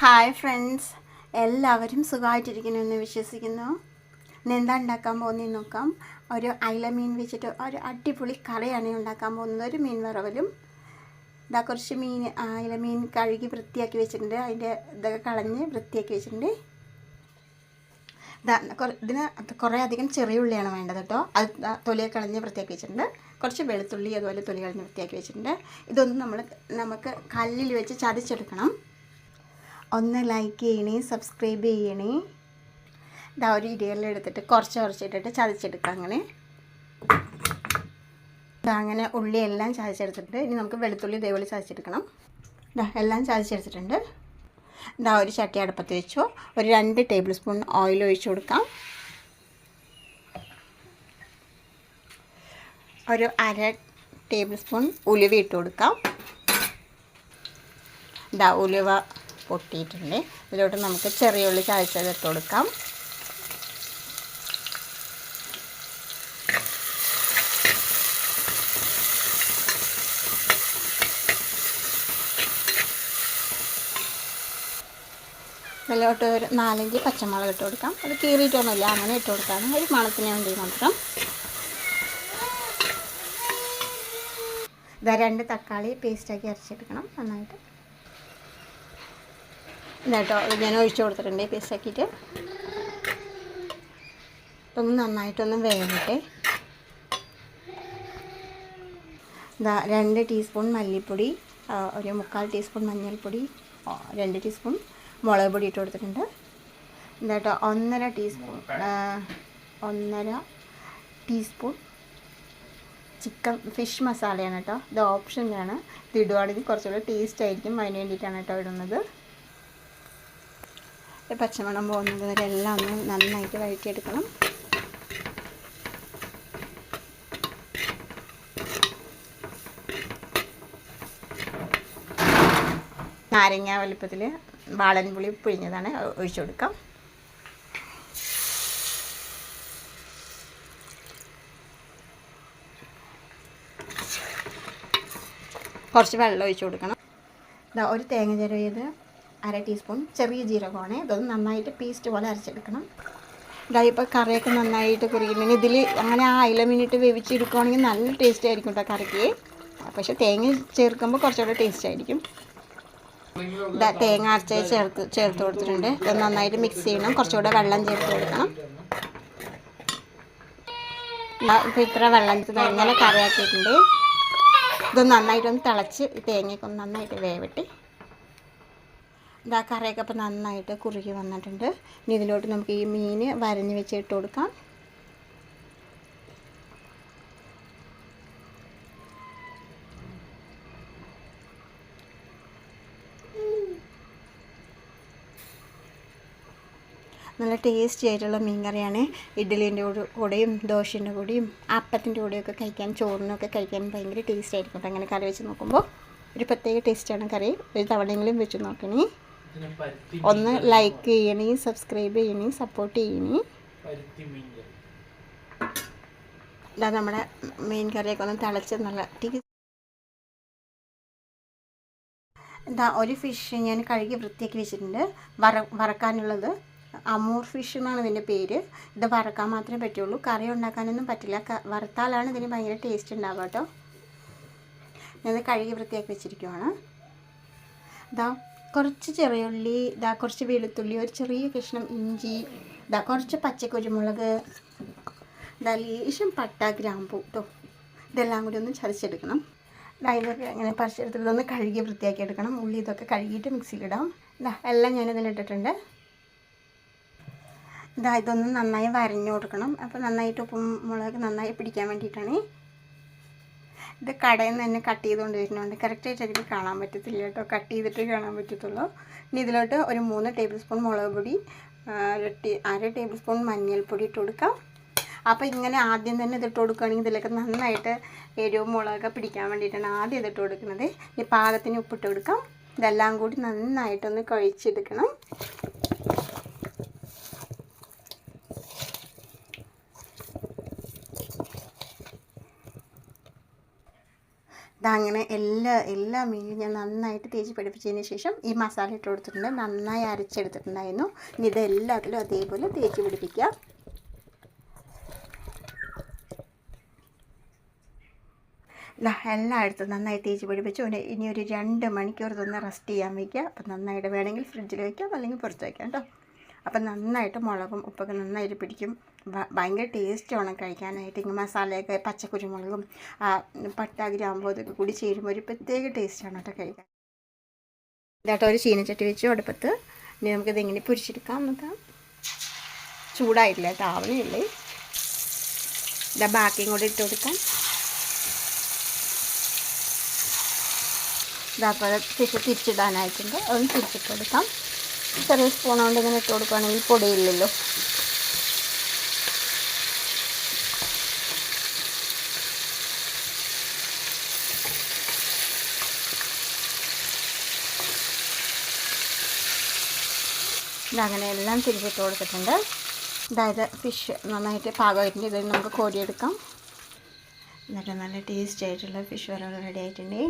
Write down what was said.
Hi friends എല്ലാവരും സുഖമായിട്ടിരിക്കുന്നു എന്ന് വിശ്വസിക്കുന്നു. എന്താ ഉണ്ടാക്കാൻ പോകുന്നത് നോക്കാം. ഒരു അയില മീൻ വെച്ചിട്ട് ഒരു അടിപൊളി കറിയാണ് ഉണ്ടാക്കാൻ പോകുന്നത്. ഒരു മീൻ വറവലും ഇതാ കുറച്ച് മീൻ അയില മീൻ കഴുകി വൃത്തിയാക്കി വെച്ചിട്ടുണ്ട്. അതിന്റെ ഇതൊക്കെ കളഞ്ഞ് വൃത്തിയാക്കി വെച്ചിട്ടുണ്ട്. ഇതിന് കുറേ അധികം ചെറിയ ഉള്ളിയാണ് വേണ്ടത് കേട്ടോ. അത് തൊലിയെ കളഞ്ഞ് വൃത്തിയാക്കി വെച്ചിട്ടുണ്ട്. കുറച്ച് വെളുത്തുള്ളി അതുപോലെ തൊലി കളഞ്ഞ് വൃത്തിയാക്കി വെച്ചിട്ടുണ്ട്. ഇതൊന്നും നമ്മൾ നമുക്ക് കല്ലിൽ വെച്ച് ചതച്ചെടുക്കണം. ഒന്ന് ലൈക്ക് ചെയ്യണേ സബ്സ്ക്രൈബ് ചെയ്യണേ. ഇതാ ഒരു ഇടിയെല്ലാം എടുത്തിട്ട് കുറച്ച് കുറച്ചിട്ടിട്ട് ചതച്ചെടുക്കാം അങ്ങനെ. അങ്ങനെ അങ്ങനെ ഉള്ളിയെല്ലാം ചതച്ചെടുത്തിട്ട് ഇനി നമുക്ക് വെളുത്തുള്ളി ഇതേപോലെ ചതച്ചെടുക്കണം. ഇതാ എല്ലാം ചതച്ചെടുത്തിട്ടുണ്ട്. ഇതാ ഒരു ചട്ടി അടുപ്പത്ത് വെച്ചു. ഒരു രണ്ട് ടേബിൾ സ്പൂൺ ഓയിൽ ഒഴിച്ചു കൊടുക്കാം. ഒരു അര ടേബിൾ സ്പൂൺ ഉലുവ ഇട്ട് കൊടുക്കാം. ഇതാ ഉലുവ പൊട്ടിയിട്ടുണ്ട്. ഇതിലോട്ട് നമുക്ക് ചെറിയ ഉള്ളി ചായച്ചത് ഇട്ട് കൊടുക്കാം. ഇതിലോട്ട് ഒരു നാലഞ്ച് പച്ചമുളക് ഇട്ട് കൊടുക്കാം. അത് കീറിയിട്ടൊന്നുമില്ല. അങ്ങനെ ഇട്ട് കൊടുക്കാം ഒരു മണത്തിന് വേണ്ടി മാത്രം. ഇതാ രണ്ട് തക്കാളി പേസ്റ്റാക്കി അരച്ചെടുക്കണം. നന്നായിട്ട് ഇതാട്ടോ ഇത് ഞാൻ ഒഴിച്ചു കൊടുത്തിട്ടുണ്ട് പീസാക്കിയിട്ട് ഒന്ന് നന്നായിട്ടൊന്ന് വേവട്ടെ. ഇതാ രണ്ട് ടീസ്പൂൺ മല്ലിപ്പൊടി ഒരു മുക്കാൽ ടീസ്പൂൺ മഞ്ഞൾപ്പൊടി രണ്ട് ടീസ്പൂൺ മുളക് പൊടി ഇട്ട് കൊടുത്തിട്ടുണ്ട്. എന്താട്ടോ ഒന്നര ടീസ്പൂൺ ഒന്നര ടീസ്പൂൺ ചിക്കൻ ഫിഷ് മസാലയാണ് കേട്ടോ. ഇത് ഓപ്ഷനാണ് ഇത് ഇടുവാണെങ്കിൽ കുറച്ചുകൂടെ ടേസ്റ്റ് ആയിരിക്കും. അതിന് വേണ്ടിയിട്ടാണ് കേട്ടോ ഇടുന്നത്. പച്ചമണം പോകുന്നത് വരെ എല്ലാം ഒന്ന് നന്നായിട്ട് വഴറ്റിയെടുക്കണം. നാരങ്ങ വലുപ്പത്തിൽ വാളൻപുളി പിഴിഞ്ഞതാണ് ഒഴിച്ചു കൊടുക്കാം. കുറച്ച് വെള്ളം ഒഴിച്ചു കൊടുക്കണം. ഒരു തേങ്ങ ചിരവിയത് അര ടീസ്പൂൺ ചെറിയ ജീരകമാണ്. ഇതൊന്ന് നന്നായിട്ട് പേസ്റ്റ് പോലെ അരച്ചെടുക്കണം. ഇതായിപ്പോൾ കറിയൊക്കെ നന്നായിട്ട് കുറിക്കുന്നുണ്ട് ഇതിൽ അങ്ങനെ ആ അയില മീനിട്ട് വേവിച്ചെടുക്കുകയാണെങ്കിൽ നല്ല ടേസ്റ്റ് ആയിരിക്കും കേട്ടോ കറിക്ക്. പക്ഷെ തേങ്ങ ചേർക്കുമ്പോൾ കുറച്ചുകൂടെ ടേസ്റ്റ് ആയിരിക്കും. തേങ്ങ അരച്ചായി ചേർത്ത് ചേർത്ത് കൊടുത്തിട്ടുണ്ട്. ഇത് നന്നായിട്ട് മിക്സ് ചെയ്യണം. കുറച്ചുകൂടെ വെള്ളം ചേർത്ത് കൊടുക്കണം. ഇപ്പോൾ ഇത്ര വെള്ളം ഇങ്ങനെ കറിയാക്കിയിട്ടുണ്ട്. ഇത് നന്നായിട്ടൊന്ന് തിളച്ച് തേങ്ങയൊക്കെ ഒന്ന് നന്നായിട്ട് വേവട്ടെ ഇതാ കറിയൊക്കെ അപ്പോൾ നന്നായിട്ട് കുറുകി വന്നിട്ടുണ്ട്. ഇനി ഇതിലോട്ട് നമുക്ക് ഈ മീൻ വരഞ്ഞ് വെച്ച് ഇട്ട് കൊടുക്കാം. നല്ല ടേസ്റ്റി ആയിട്ടുള്ള മീൻ കറിയാണ്. ഇഡ്ഡലീന്റെ കൂടെയും ദോശന്റെ കൂടെയും അപ്പത്തിന്റെ കൂടെയൊക്കെ കഴിക്കാൻ ചോറിനൊക്കെ കഴിക്കാൻ ഭയങ്കര ടേസ്റ്റ് ആയിരിക്കും അങ്ങനെ കറി വെച്ച് നോക്കുമ്പോൾ ഒരു പ്രത്യേക ടേസ്റ്റാണ് കറി. ഒരു തവണയെങ്കിലും വെച്ച് നോക്കണേ. ഒന്ന് ലൈക്ക് ചെയ്യണേ സബ്സ്ക്രൈബ് ചെയ്യണേ സപ്പോർട്ട് ചെയ്യണേ. ഇതാ നമ്മുടെ മീൻ കറിയൊക്കെ ഒന്ന് തിളച്ച് നല്ല എന്താ ഇതാ ഒരു ഫിഷ് ഞാൻ കഴുകി വൃത്തിയാക്കി വെച്ചിട്ടുണ്ട്. വറ വറക്കാനുള്ളത് അമൂർ ഫിഷ് എന്നാണ് ഇതിന്റെ പേര്. ഇത് വറക്കാൻ മാത്രമേ പറ്റുള്ളൂ. കറി ഉണ്ടാക്കാനൊന്നും പറ്റില്ല. വറുത്താലാണ് ഇതിന് ഭയങ്കര ടേസ്റ്റ് ഉണ്ടാവുക കേട്ടോ. ഞാനത് കഴുകി വൃത്തിയാക്കി വെച്ചിരിക്കുവാണ്. ഇതാ കുറച്ച് ചെറിയ ഉള്ളി ഇതാ കുറച്ച് വെളുത്തുള്ളി ഒരു ചെറിയ കഷ്ണം ഇഞ്ചി ഇതാ കുറച്ച് പച്ചക്കുരുമുളക് ഇതാ ലേശം പട്ട ഗ്രാമ്പൂ കേട്ടോ ഇതെല്ലാം കൂടി ഒന്ന് ചതച്ചെടുക്കണം. ഇതൊക്കെ അങ്ങനെ പറിച്ചെടുത്തിട്ട് ഒന്ന് കഴുകി വൃത്തിയാക്കി എടുക്കണം. ഉള്ളി ഇതൊക്കെ കഴുകിയിട്ട് മിക്സിയിലിടാം. ഇതാ എല്ലാം ഞാനിതിലിട്ടിട്ടുണ്ട് ഇതാ ഇതൊന്ന് നന്നായി വരഞ്ഞു കൊടുക്കണം. അപ്പോൾ നന്നായിട്ട് ഉപ്പും മുളക് നന്നായി പിടിക്കാൻ വേണ്ടിയിട്ടാണ്. ഇത് കടയിൽ നിന്ന് തന്നെ കട്ട് ചെയ്തുകൊണ്ട് വരുന്നുണ്ട് കറക്റ്റായിട്ട് എനിക്ക് കാണാൻ പറ്റത്തില്ല കേട്ടോ. കട്ട് ചെയ്തിട്ട് കാണാൻ പറ്റത്തുള്ളൂ. ഇനി ഇതിലോട്ട് ഒരു മൂന്ന് ടേബിൾ സ്പൂൺ മുളക് പൊടി അര ടേബിൾ സ്പൂൺ മഞ്ഞൾപ്പൊടി ഇട്ട് കൊടുക്കാം. അപ്പോൾ ഇങ്ങനെ ആദ്യം തന്നെ ഇതിട്ട് കൊടുക്കുകയാണെങ്കിൽ ഇതിലൊക്കെ നന്നായിട്ട് എരിവും മുളകൊക്കെ പിടിക്കാൻ വേണ്ടിയിട്ടാണ് ആദ്യം ഇതിട്ട് കൊടുക്കുന്നത്. ഈ പാകത്തിന് ഉപ്പിട്ട് കൊടുക്കാം. ഇതെല്ലാം കൂടി നന്നായിട്ടൊന്ന് കഴിച്ചെടുക്കണം. അങ്ങനെ എല്ലാ എല്ലാ മീനും ഞാൻ നന്നായിട്ട് തേച്ച് പിടിപ്പിച്ചതിന് ശേഷം ഈ മസാല ഇട്ട് കൊടുത്തിട്ടുണ്ട്. നന്നായി അരച്ചെടുത്തിട്ടുണ്ടായിരുന്നു. ഇനി ഇത് എല്ലാത്തിലും അതേപോലെ തേച്ച് പിടിപ്പിക്കുക ഇതാ എല്ലായിടത്തും നന്നായി തേച്ച് പിടിപ്പിച്ചു. ഇനി ഒരു രണ്ട് മണിക്കൂർ തന്നെ റെസ്റ്റ് ചെയ്യാൻ വയ്ക്കുക. അപ്പം നന്നായിട്ട് വേണമെങ്കിൽ ഫ്രിഡ്ജിൽ വയ്ക്കാം അല്ലെങ്കിൽ പുറത്ത് വയ്ക്കാം കേട്ടോ. അപ്പം നന്നായിട്ട് മുളകും ഉപ്പൊക്കെ നന്നായിട്ട് പിടിക്കും. ഭയങ്കര ടേസ്റ്റ് വേണം കഴിക്കാനായിട്ട്. ഇങ്ങനെ മസാലയൊക്കെ പച്ചക്കുരുമുളകും പട്ട ഗ്രാമ്പൂ ഇതൊക്കെ കൂടി ചേരുമ്പോൾ ഒരു പ്രത്യേക ടേസ്റ്റാണ് കേട്ടോ കഴിക്കാൻ. ഇതാട്ടോ ഒരു ചീനച്ചട്ടി വെച്ചു അടുപ്പത്ത്. ഇനി നമുക്കിത് എങ്ങനെ പൊരിച്ചെടുക്കാം നോക്കാം. ചൂടായിട്ടില്ല കേട്ടോ ആവണേ ഉള്ളേ. ഇതാ ബാക്കിയും കൂടി ഇട്ട് കൊടുക്കാം. ഇതാക്കാതെ ഫിഷ് തിരിച്ചിടാനായിട്ടുണ്ട്. അതൊന്ന് തിരിച്ചിട്ട് കൊടുക്കാം. ചെറിയ സ്പൂൺ കൊണ്ട് ഇങ്ങനെ ഇട്ട് കൊടുക്കുകയാണെങ്കിൽ പൊടിയില്ലല്ലോ. ഇതങ്ങനെ എല്ലാം തിരിച്ചിട്ട് കൊടുത്തിട്ടുണ്ട്. അതായത് ഫിഷ് നന്നായിട്ട് പാകമായിട്ടുണ്ട്. ഇതിൽ നമുക്ക് കോരിയെടുക്കാം. എന്നിട്ട് നല്ല ടേസ്റ്റ് ആയിട്ടുള്ള ഫിഷ് വരവ് റെഡി ആയിട്ടുണ്ട്.